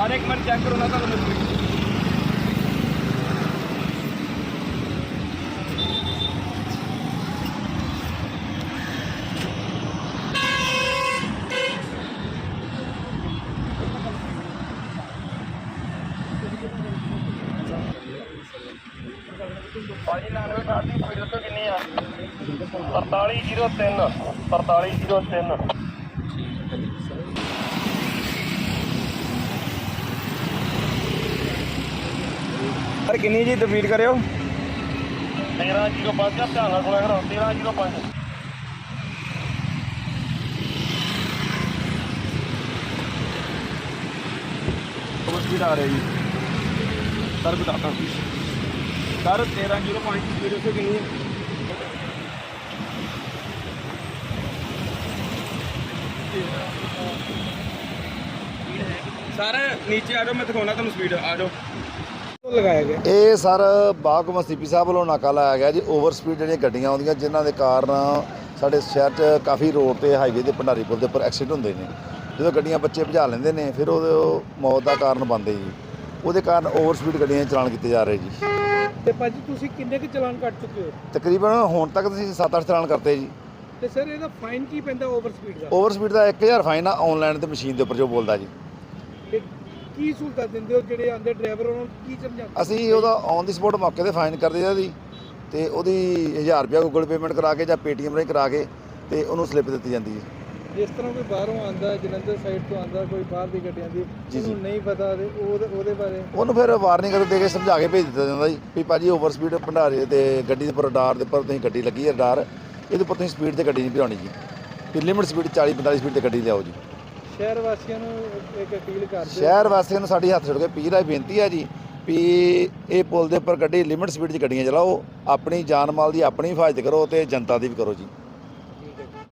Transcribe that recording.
ਸਾਰੇ ਇੱਕ minute check ਕਰੋ ਨਾ ਤੁਹਾਨੂੰ ਮਿਲ ਭਾਜੀ 99 ਕਾਰਡ ਦੀ ਸਪੀਡ ਦੱਸੋ ਕਿੰਨੀ ਆ? 4303 4303 ਸਰ ਕਿੰਨੀ ਜੀ ਰਿਪੀਟ ਕਰਿਓ? 1305 ਦਾ ਧਿਆਨ ਨਾਲ ਸੁਣਿਆ ਕਰੋ 1305 ਬਹੁਤ ਸਪੀਡ ਆ ਰਹੀ ਜੀ? ਸਰ ਬਤਾਤਾ ਸਰ 1305 ਦੀ ਸਪੀਡ ਦੱਸੋ ਕਿੰਨੀ ਹੈ? ਸਰ ਨੀਚੇ ਆ ਜਾਓ ਮੈਂ ਦਿਖਾਉਣਾ ਤੁਹਾਨੂੰ ਸਪੀਡ ਆ ਜਾਓ। ਲਗਾਇਆ ਗਿਆ। ਇਹ ਸਰ ਬਾਗਮ ਸੀਪੀ ਸਾਹਿਬ ਵੱਲੋਂ ਨਾਕਾ ਲਾਇਆ ਗਿਆ ਜੀ। ਓਵਰ ਸਪੀਡ ਜਿਹੜੀਆਂ ਗੱਡੀਆਂ ਆਉਂਦੀਆਂ ਜਿਨ੍ਹਾਂ ਦੇ ਕਾਰਨ ਸਾਡੇ ਸ਼ਹਿਰ 'ਚ ਕਾਫੀ ਰੋਡ ਤੇ ਹਾਈਵੇ ਤੇ ਭੰਡਾਰੀ ਪੁਲ ਦੇ ਉੱਪਰ ਐਕਸੀਡੈਂਟ ਹੁੰਦੇ ਨੇ। ਜਦੋਂ ਗੱਡੀਆਂ ਬੱਚੇ ਭਜਾ ਲੈਂਦੇ ਨੇ ਫਿਰ ਉਹ ਮੌਤ ਦਾ ਕਾਰਨ ਬਣਦੇ ਜੀ। ਉਹਦੇ ਕਾਰਨ ਓਵਰ ਸਪੀਡ ਗੱਡੀਆਂ ਦੇ ਚਲਾਨ ਕੀਤੇ ਜਾ ਰਹੇ ਜੀ। ਤੇ ਭਾਜੀ ਤੁਸੀਂ ਕਿੰਨੇ ਕੁ ਚਲਾਨ ਕੱਟ ਚੁੱਕੇ ਹੋ? ਤਕਰੀਬਨ ਹੁਣ ਤੱਕ ਤੁਸੀਂ 7-8 ਚਲਾਨ ਕਰਤੇ ਜੀ। ਤੇ ਸਰ ਇਹਦਾ ਫਾਈਨ ਕੀ ਪੈਂਦਾ ਓਵਰ ਸਪੀਡ ਦਾ? ਓਵਰ ਸਪੀਡ ਦਾ 1000 ਫਾਈਨ ਆ ਆਨਲਾਈਨ ਤੇ ਮਸ਼ੀਨ ਦੇ ਉੱਪਰ ਜੋ ਬੋਲਦਾ ਜੀ। ਤੇ ਕੀ ਸਹੂਲਤਾਂ ਦਿੰਦੇ ਹੋ ਜਿਹੜੇ ਆਂਦੇ ਡਰਾਈਵਰ ਉਹਨਾਂ ਨੂੰ ਕੀ ਸਮਝਾਉਂਦੇ ਅਸੀਂ ਉਹਦਾ ਔਨ ਦੀ ਸਪੋਟ ਮੌਕੇ ਤੇ ਫਾਈਨ ਕਰਦੇ ਆ ਜੀ ਤੇ ਉਹਦੀ 1000 ਰੁਪਇਆ ਗੂਗਲ ਪੇਮੈਂਟ ਕਰਾ ਕੇ ਜਾਂ ਪੇਟੀਐਮ ਰਾਹੀਂ ਕਰਾ ਕੇ ਤੇ ਉਹਨੂੰ ਸਲਿੱਪ ਦਿੱਤੀ ਜਾਂਦੀ ਹੈ ਜਿਸ ਤਰ੍ਹਾਂ ਕੋਈ ਬਾਹਰੋਂ ਆਂਦਾ ਜਲੰਧਰ ਸਾਈਡ ਤੋਂ ਆਂਦਾ ਕੋਈ ਬਾਹਰ ਦੀ ਗੱਡੀਆਂ ਦੀ। ਉਹਨੂੰ ਨਹੀਂ ਪਤਾ ਤੇ ਉਹਦੇ ਉਹਦੇ ਬਾਰੇ? ਉਹਨੂੰ ਫਿਰ ਵਾਰਨਿੰਗ ਦੇ ਕੇ ਸਮਝਾ ਕੇ ਭੇਜ ਦਿੱਤਾ ਜਾਂਦਾ ਜੀ ਵੀ ਭਾਜੀ ਓਵਰ ਸਪੀਡ ਭੰਡਾਰੇ ਤੇ ਗੱਡੀ ਦੇ ਉੱਪਰ ਰਡਾਰ ਦੇ ਉੱਪਰ ਤੁਸੀਂ ਗੱਡੀ ਲੱਗੀ ਹੈ ਰਡਾਰ ਇਹਦੇ ਉੱਪਰ ਤੁਸੀਂ ਸਪੀਡ ਤੇ ਗੱਡੀ ਨਹੀਂ ਭਜਾਉਣੀ ਜੀ। ਵੀ ਲਿਮਿਟ ਸਪੀਡ 40 45 ਸਪੀਡ ਤੇ ਗੱਡੀ ਲਿਆਓ ਜੀ। ਸ਼ਹਿਰ ਵਾਸੀਆਂ ਨੂੰ ਇੱਕ ਅਪੀਲ ਕਰਦੇ ਸ਼ਹਿਰ ਵਾਸੀਆਂ ਨੂੰ ਸਾਡੀ ਹੱਥ ਛੱਡ ਕੇ ਪੀਰ ਆ ਬੇਨਤੀ ਹੈ ਜੀ ਵੀ ਇਹ ਪੁਲ ਦੇ ਉੱਪਰ ਗੱਡੀ ਲਿਮਿਟ ਸਪੀਡ 'ਚ ਗੱਡੀਆਂ ਚਲਾਓ, ਆਪਣੀ ਜਾਨ ਮਾਲ ਦੀ ਆਪਣੀ ਹਿਫਾਜ਼ਤ ਕਰੋ ਤੇ ਜਨਤਾ ਦੀ ਵੀ ਕਰੋ ਜੀ।